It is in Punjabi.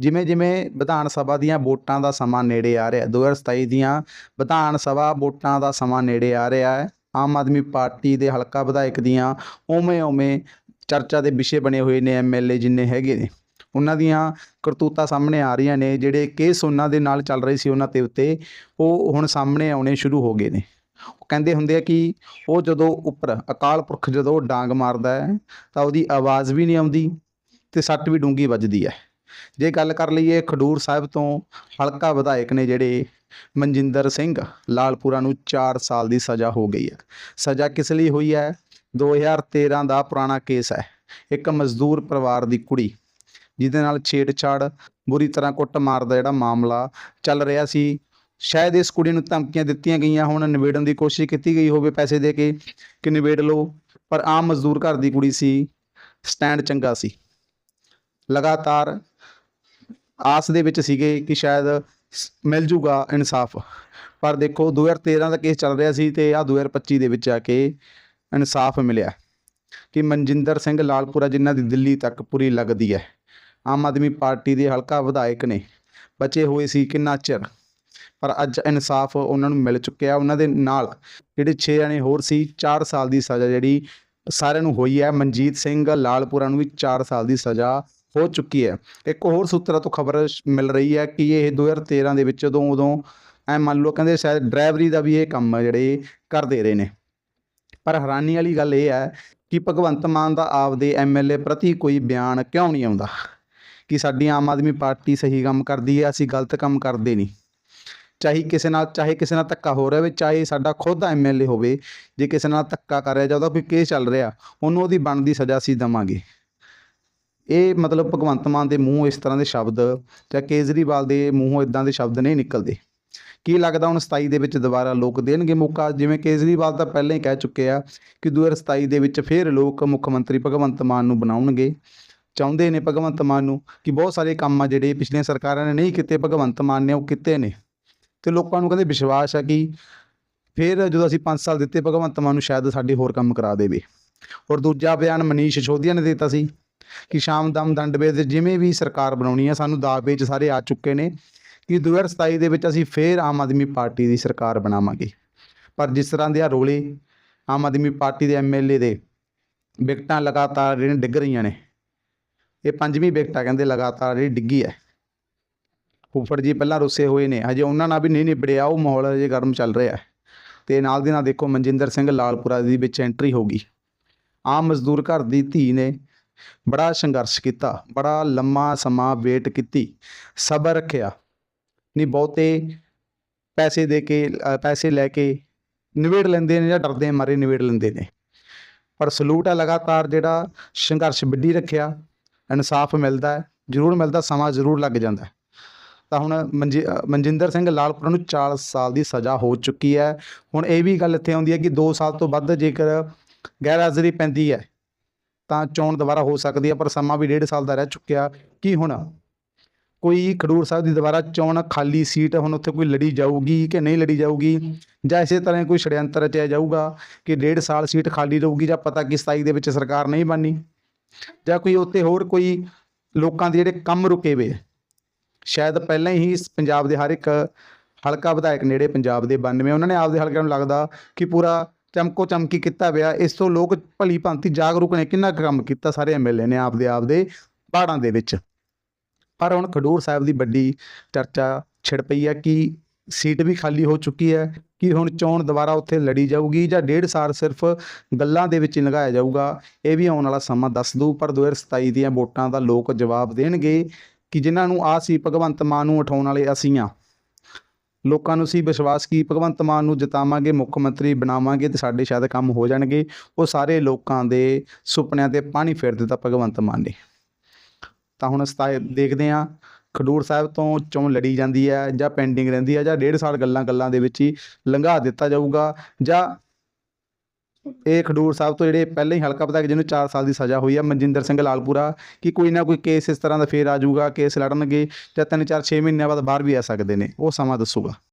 ਜਿਵੇਂ ਜਿਵੇਂ ਵਿਧਾਨ ਸਭਾ ਦੀਆਂ ਵੋਟਾਂ ਦਾ ਸਮਾਂ ਨੇੜੇ ਆ ਰਿਹਾ 2027 ਦੀਆਂ ਵਿਧਾਨ ਸਭਾ ਵੋਟਾਂ ਦਾ ਸਮਾਂ ਨੇੜੇ ਆ ਰਿਹਾ ਹੈ। ਆਮ ਆਦਮੀ ਪਾਰਟੀ ਦੇ ਹਲਕਾ ਵਿਧਾਇਕ ਦੀਆਂ ਉਵੇਂ ਉਵੇਂ ਚਰਚਾ ਦੇ ਵਿਸ਼ੇ ਬਣੇ ਹੋਏ ਨੇ ਐਮਐਲਏ ਜਿੰਨੇ ਹੈਗੇ ਨੇ। ਉਹਨਾਂ ਦੀਆਂ ਕਰਤੂਤਾਂ ਸਾਹਮਣੇ ਆ ਰਹੀਆਂ ਨੇ, ਜਿਹੜੇ ਕੇਸ ਉਹਨਾਂ ਦੇ ਨਾਲ ਚੱਲ ਰਹੇ ਸੀ ਉਹਨਾਂ ਤੇ ਉੱਤੇ, ਉਹ ਹੁਣ ਸਾਹਮਣੇ ਆਉਣੇ ਸ਼ੁਰੂ ਹੋ ਗਏ ਨੇ। ਉਹ ਕਹਿੰਦੇ ਹੁੰਦੇ ਆ ਕਿ ਉਹ ਜਦੋਂ ਉੱਪਰ ਅਕਾਲ ਪੁਰਖ ਜਦੋਂ ਡਾਂਗ ਮਾਰਦਾ ਹੈ, ਤਾਂ ਉਹਦੀ ਆਵਾਜ਼ ਵੀ ਨਹੀਂ ਆਉਂਦੀ ਤੇ ਸੱਟ ਵੀ ਡੂੰਗੀ ਵੱਜਦੀ ਹੈ। ਜੇ ਗੱਲ ਕਰ ਲਈਏ ਖਡੂਰ ਸਾਹਿਬ ਤੋਂ ਹਲਕਾ ਵਿਧਾਇਕ ਨੇ ਜਿਹੜੇ ਮਨਜਿੰਦਰ ਸਿੰਘ ਲਾਲਪੁਰਾ ਨੂੰ 4 ਸਾਲ ਦੀ ਸਜ਼ਾ ਹੋ ਗਈ ਹੈ। ਸਜ਼ਾ ਕਿਸ ਲਈ ਹੋਈ ਹੈ? 2013 ਦਾ ਪੁਰਾਣਾ ਕੇਸ ਹੈ। ਇੱਕ ਮਜ਼ਦੂਰ ਪਰਿਵਾਰ ਦੀ ਕੁੜੀ, ਜਿਹਦੇ ਨਾਲ ਛੇੜਛਾੜ, ਬੁਰੀ ਤਰ੍ਹਾਂ ਕੁੱਟਮਾਰ ਦਾ ਜਿਹੜਾ ਮਾਮਲਾ ਚੱਲ ਰਿਹਾ ਸੀ। ਸ਼ਾਇਦ ਇਸ ਕੁੜੀ ਨੂੰ ਧਮਕੀਆਂ ਦਿੱਤੀਆਂ ਗਈਆਂ ਹੁਣ, ਨਿਬੇੜਨ ਦੀ ਕੋਸ਼ਿਸ਼ ਕੀਤੀ ਗਈ ਹੋਵੇ ਪੈਸੇ ਦੇ ਕੇ ਕਿ ਨਿਬੇੜ ਲਓ, ਪਰ ਆਮ ਮਜ਼ਦੂਰ ਘਰ ਦੀ ਕੁੜੀ ਸੀ, ਸਟੈਂਡ ਚੰਗਾ ਸੀ। ਲਗਾਤਾਰ ਆਸ ਦੇ ਵਿੱਚ ਸੀਗੇ ਕਿ ਸ਼ਾਇਦ ਸ- ਮਿਲ ਜੂਗਾ ਇਨਸਾਫ। ਪਰ ਦੇਖੋ 2013 ਦਾ ਕੇਸ ਚੱਲ ਰਿਹਾ ਸੀ ਤੇ ਆ 2025 ਦੇ ਵਿੱਚ ਆ ਕੇ ਇਨਸਾਫ ਮਿਲਿਆ। ਕਿ ਮਨਜਿੰਦਰ ਸਿੰਘ ਲਾਲਪੁਰਾ ਜਿਨ੍ਹਾਂ ਦੀ ਦਿੱਲੀ ਤੱਕ ਪੂਰੀ ਲੱਗਦੀ ਹੈ। ਆਮ ਆਦਮੀ ਪਾਰਟੀ ਦੇ ਹਲਕਾ ਵਿਧਾਇਕ ਨੇ। ਬਚੇ ਹੋਏ ਸੀ ਕਿੰਨਾ ਚਿਰ? ਪਰ ਅੱਜ ਇਨਸਾਫ ਉਹਨਾਂ ਨੂੰ ਮਿਲ ਚੁੱਕਿਆ। ਉਹਨਾਂ ਦੇ ਨਾਲ ਜਿਹੜੇ 6 ਜਣੇ ਹੋਰ ਸੀ 4 ਸਾਲ ਦੀ ਸਜ਼ਾ ਜਿਹੜੀ ਸਾਰਿਆਂ ਨੂੰ ਹੋਈ ਹੈ। ਮਨਜੀਤ ਸਿੰਘ ਲਾਲਪੁਰਾ ਨੂੰ ਵੀ 4 ਸਾਲ ਦੀ ਸਜ਼ਾ ਹੋ ਚੁੱਕੀ ਹੈ। ਇੱਕ ਹੋਰ ਸੂਤਰਾਂ ਤੋਂ ਖਬਰ ਮਿਲ ਰਹੀ ਹੈ ਕਿ ਇਹ 2013 ਦੇ ਵਿੱਚ ਜਦੋਂ ਉਦੋਂ, ਐ ਮੰਨ ਲਓ ਕਹਿੰਦੇ ਸ਼ਾਇਦ ਡਰਾਈਵਰੀ ਦਾ ਵੀ ਇਹ ਕੰਮ ਆ ਜਿਹੜੇ ਕਰਦੇ ਰਹੇ ਨੇ। ਪਰ ਹੈਰਾਨੀ ਵਾਲੀ ਗੱਲ ਇਹ ਹੈ ਕਿ ਭਗਵੰਤ ਮਾਨ ਦਾ ਆਪਦੇ ਐਮਐਲਏ ਪ੍ਰਤੀ ਕੋਈ ਬਿਆਨ ਕਿਉਂ ਨਹੀਂ ਆਉਂਦਾ? ਕਿ ਸਾਡੀ ਆਮ ਆਦਮੀ ਪਾਰਟੀ ਸਹੀ ਕੰਮ ਕਰਦੀ ਹੈ, ਅਸੀਂ ਗਲਤ ਕੰਮ ਕਰਦੇ ਨਹੀਂ। ਚਾਹੇ ਕਿਸੇ ਨਾਲ, ਚਾਹੇ ਕਿਸੇ ਨਾਲ ਧੱਕਾ ਹੋ ਰਿਹਾ ਹੋਵੇ, ਚਾਹੇ ਸਾਡਾ ਖੁਦ ਦਾ ਐਮਐਲਏ ਹੋਵੇ, ਜੇ ਕਿਸੇ ਨਾਲ ਧੱਕਾ ਕਰ ਰਿਹਾ ਜਾਂ ਉਹਦਾ ਕੋਈ ਕੇਸ ਚੱਲ ਰਿਹਾ, ਉਹਨੂੰ ਉਹਦੀ ਬਣਦੀ ਸਜ਼ਾ ਅਸੀਂ ਦੇਵਾਂਗੇ। ਇਹ ਮਤਲਬ ਭਗਵੰਤ ਮਾਨ ਦੇ ਮੂੰਹੋਂ ਇਸ ਤਰ੍ਹਾਂ ਦੇ ਸ਼ਬਦ ਜਾਂ ਕੇਜਰੀਵਾਲ ਦੇ ਮੂੰਹੋਂ ਇਦਾਂ ਦੇ ਸ਼ਬਦ ਨਹੀਂ ਨਿਕਲਦੇ। ਕੀ ਲੱਗਦਾ ਹੁਣ 27 ਦੇ ਵਿੱਚ ਦੁਬਾਰਾ ਲੋਕ ਦੇਣਗੇ ਮੌਕਾ? ਜਿਵੇਂ ਕੇਜਰੀਵਾਲ ਤਾਂ ਪਹਿਲਾਂ ਹੀ ਕਹਿ ਚੁੱਕੇ ਆ ਕਿ 2027 ਦੇ ਵਿੱਚ ਫਿਰ ਲੋਕ ਮੁੱਖ ਮੰਤਰੀ ਭਗਵੰਤ ਮਾਨ ਨੂੰ ਬਣਾਉਣਗੇ। ਚਾਹੁੰਦੇ ਨੇ ਭਗਵੰਤ ਮਾਨ ਨੂੰ ਕਿ ਬਹੁਤ ਸਾਰੇ ਕੰਮ ਆ ਜਿਹੜੇ ਪਿਛਲੀਆਂ ਸਰਕਾਰਾਂ ਨੇ ਨਹੀਂ ਕੀਤੇ, ਭਗਵੰਤ ਮਾਨ ਨੇ ਉਹ ਕੀਤੇ ਨੇ। ਤੇ ਲੋਕਾਂ ਨੂੰ ਕਹਿੰਦੇ ਵਿਸ਼ਵਾਸ ਆ ਕਿ ਫਿਰ ਜਦੋਂ ਅਸੀਂ 5 ਸਾਲ ਦਿੱਤੇ, ਭਗਵੰਤ ਮਾਨ ਨੂੰ ਸ਼ਾਇਦ ਸਾਡੇ ਹੋਰ ਕੰਮ ਕਰਾ ਦੇਵੇ। ਔਰ ਦੂਜਾ ਬਿਆਨ ਮਨੀਸ਼ ਸਿਸੋਦੀਆ ਨੇ ਦਿੱਤਾ ਸੀ ਕਿ ਸ਼ਾਮ ਦਮ ਦੰਡਵੇ ਦੇ ਜਿਵੇਂ ਵੀ ਸਰਕਾਰ ਬਣਾਉਣੀ ਹੈ ਸਾਨੂੰ ਦਾਅਵੇ 'ਚ ਸਾਰੇ ਆ ਚੁੱਕੇ ਨੇ ਕਿ 2027 ਦੇ ਵਿੱਚ ਅਸੀਂ ਫੇਰ ਆਮ ਆਦਮੀ ਪਾਰਟੀ ਦੀ ਸਰਕਾਰ ਬਣਾਵਾਂਗੇ। ਪਰ ਜਿਸ ਤਰ੍ਹਾਂ ਦੇ ਆ ਰੋਲੇ ਆਮ ਆਦਮੀ ਪਾਰਟੀ ਦੇ ਐਮਐਲਏ ਦੇ ਵਿਕਟਾਂ ਲਗਾਤਾਰ ਜਿਹੜੀਆਂ ਡਿੱਗ ਰਹੀਆਂ ਨੇ, ਇਹ ਪੰਜਵੀਂ ਵਿਕਟ ਆ ਕਹਿੰਦੇ ਲਗਾਤਾਰ ਜਿਹੜੀ ਡਿੱਗੀ ਹੈ। ਫੁੱਫੜ ਜੀ ਪਹਿਲਾਂ ਰੁੱਸੇ ਹੋਏ ਨੇ, ਹਜੇ ਉਹਨਾਂ ਨਾਲ ਵੀ ਨਹੀਂ ਨਿਬੜਿਆ, ਉਹ ਮਾਹੌਲ ਹਜੇ ਗਰਮ ਚੱਲ ਰਿਹਾ ਹੈ। ਤੇ ਨਾਲ ਦੀ ਨਾਲ ਦੇਖੋ ਮਨਜਿੰਦਰ ਸਿੰਘ ਲਾਲਪੁਰਾ ਦੀ ਵਿੱਚ ਐਂਟਰੀ ਹੋ ਗਈ। ਆਮ ਮਜ਼ਦੂਰ ਘਰ ਦੀ ਧੀ ਨੇ ਬੜਾ ਸੰਘਰਸ਼ ਕੀਤਾ, ਬੜਾ ਲੰਮਾ ਸਮਾਂ ਵੇਟ ਕੀਤੀ, ਸਬਰ ਰੱਖਿਆ। ਨਹੀਂ ਬਹੁਤੇ ਪੈਸੇ ਦੇ ਕੇ ਪੈਸੇ ਲੈ ਕੇ ਨਿਬੇੜ ਲੈਂਦੇ ਨੇ ਜਾਂ ਡਰਦੇ ਮਾਰੇ ਨਿਬੇੜ ਲੈਂਦੇ ਨੇ। ਪਰ ਸਲੂਟ ਹੈ ਲਗਾਤਾਰ ਜਿਹੜਾ ਸੰਘਰਸ਼ ਵਿੱਢੀ ਰੱਖਿਆ, ਇਨਸਾਫ ਮਿਲਦਾ ਹੈ, ਜ਼ਰੂਰ ਮਿਲਦਾ, ਸਮਾਂ ਜ਼ਰੂਰ ਲੱਗ ਜਾਂਦਾ ਹੈ। ਤਾਂ ਹੁਣ ਮਨਜਿ ਮਨਜਿੰਦਰ ਸਿੰਘ ਲਾਲਪੁਰਾ ਨੂੰ 4 ਸਾਲ ਦੀ ਸਜ਼ਾ ਹੋ ਚੁੱਕੀ ਹੈ। ਹੁਣ ਇਹ ਵੀ ਗੱਲ ਇੱਥੇ ਆਉਂਦੀ ਹੈ ਕਿ 2 ਸਾਲ ਤੋਂ ਵੱਧ ਜੇਕਰ ਗੈਰ ਹਾਜ਼ਰੀ ਪੈਂਦੀ ਹੈ ਤਾਂ ਚੋਣ ਦੁਬਾਰਾ ਹੋ ਸਕਦੀ ਹੈ, ਪਰ ਸਮਾਂ ਵੀ ਡੇਢ ਸਾਲ ਦਾ ਰਹਿ ਚੁੱਕਿਆ। ਕੀ ਹੁਣ? ਕੋਈ ਖਡੂਰ ਸਾਹਿਬ ਦੀ ਦੁਬਾਰਾ ਚੋਣ ਖਾਲੀ ਸੀਟ, ਹੁਣ ਉੱਥੇ ਕੋਈ ਲੜੀ ਜਾਊਗੀ ਕਿ ਨਹੀਂ ਲੜੀ ਜਾਊਗੀ? ਜਾਂ ਇਸੇ ਤਰ੍ਹਾਂ ਕੋਈ ਛੜਯੰਤਰ ਰਚਿਆ ਜਾਊਗਾ ਕਿ ਡੇਢ ਸਾਲ ਸੀਟ ਖਾਲੀ ਰਹੂਗੀ, ਜਾਂ ਪਤਾ ਕਿ 27 ਦੇ ਵਿੱਚ ਸਰਕਾਰ ਨਹੀਂ ਬਣਨੀ? ਜਾਂ ਕੋਈ ਉੱਥੇ ਹੋਰ ਕੋਈ ਲੋਕਾਂ ਦੇ ਜਿਹੜੇ ਕੰਮ ਰੁਕੇ ਵੇ? ਸ਼ਾਇਦ ਪਹਿਲਾਂ ਹੀ ਪੰਜਾਬ ਦੇ ਹਰ ਇੱਕ ਹਲਕਾ ਵਿਧਾਇਕ ਨੇੜੇ ਪੰਜਾਬ ਦੇ 92 ਉਹਨਾਂ ਨੇ ਆਪਦੇ ਹਲਕਿਆਂ ਨੂੰ ਲੱਗਦਾ ਕਿ ਪੂਰਾ ਚਮਕੋ ਚਮਕੀ ਕੀਤਾ ਹੋਇਆ ਇਸ ਤੋਂ ਲੋਕ ਭਲੀ ਭਾਂਤੀ ਜਾਗਰੂਕ ਨੇ। ਕਿੰਨਾ ਕੁ ਕੰਮ ਕੀਤਾ ਸਾਰੇ ਐਮਐਲਏ ਨੇ ਆਪਦੇ ਆਪਦੇ ਪਹਾੜਾਂ ਦੇ ਵਿੱਚ। ਪਰ ਹੁਣ ਖਡੂਰ ਸਾਹਿਬ ਦੀ ਵੱਡੀ ਚਰਚਾ ਛਿੜ ਪਈ ਹੈ ਕਿ ਸੀਟ ਵੀ ਖਾਲੀ ਹੋ ਚੁੱਕੀ ਹੈ। ਕਿ ਹੁਣ ਚੋਣ ਦੁਬਾਰਾ ਉੱਥੇ ਲੜੀ ਜਾਊਗੀ ਜਾਂ ਡੇਢ ਸਾਲ ਸਿਰਫ ਗੱਲਾਂ ਦੇ ਵਿੱਚ ਲੰਘਾਇਆ ਜਾਊਗਾ, ਇਹ ਵੀ ਆਉਣ ਵਾਲਾ ਸਮਾਂ ਦੱਸ ਦੂ ਪਰ 2027 ਦੀਆਂ ਵੋਟਾਂ ਦਾ ਲੋਕ ਜਵਾਬ ਦੇਣਗੇ ਕਿ ਜਿਨ੍ਹਾਂ ਨੂੰ ਆ ਸੀ ਭਗਵੰਤ ਮਾਨ ਨੂੰ ਉਠਾਉਣ ਵਾਲੇ ਅਸੀਂ ਆ ਲੋਕਾਂ ਨੂੰ ਸੀ ਵਿਸ਼ਵਾਸ ਕਿ ਭਗਵੰਤ ਮਾਨ ਨੂੰ ਜਿਤਾਵਾਂਗੇ, ਮੁੱਖ ਮੰਤਰੀ ਬਣਾਵਾਂਗੇ ਤੇ ਸਾਡੇ ਸ਼ਾਇਦ ਕੰਮ ਹੋ ਜਾਣਗੇ। ਉਹ ਸਾਰੇ ਲੋਕਾਂ ਦੇ ਸੁਪਨਿਆਂ ਤੇ ਪਾਣੀ ਫੇਰ ਦਿੱਤਾ ਭਗਵੰਤ ਮਾਨ ਨੇ। ਤਾਂ ਹੁਣ ਸਤਾਏ ਦੇਖਦੇ ਹਾਂ, ਖਡੂਰ ਸਾਹਿਬ ਤੋਂ ਚੋਣ ਲੜੀ ਜਾਂਦੀ ਹੈ ਜਾਂ ਪੈਂਡਿੰਗ ਰਹਿੰਦੀ ਹੈ ਜਾਂ ਡੇਢ ਸਾਲ ਗੱਲਾਂ ਗੱਲਾਂ ਦੇ ਵਿੱਚ ਹੀ ਲੰਘਾ ਦਿੱਤਾ ਜਾਊਗਾ ਜਾਂ ਇਹ ਖਡੂਰ ਸਾਹਿਬ ਤੋਂ ਜਿਹੜੇ ਪਹਿਲਾਂ ਹੀ ਹਲਕਾ ਵਿਧਾਇਕ ਜਿਹਨੂੰ 4 ਸਾਲ ਦੀ ਸਜ਼ਾ ਹੋਈ ਆ, ਮਨਜਿੰਦਰ ਸਿੰਘ ਲਾਲਪੁਰਾ, ਕਿ ਕੋਈ ਨਾ ਕੋਈ ਕੇਸ ਇਸ ਤਰ੍ਹਾਂ ਦਾ ਫੇਰ ਆ ਜਾਊਗਾ ਕੇਸ ਲੜਨਗੇ, ਜਾਂ ਤਿੰਨ, ਚਾਰ 6 ਮਹੀਨਿਆਂ ਬਾਅਦ ਬਾਹਰ ਵੀ ਆ ਸਕਦੇ ਨੇ। ਉਹ ਸਮਾਂ ਦੱਸੂਗਾ।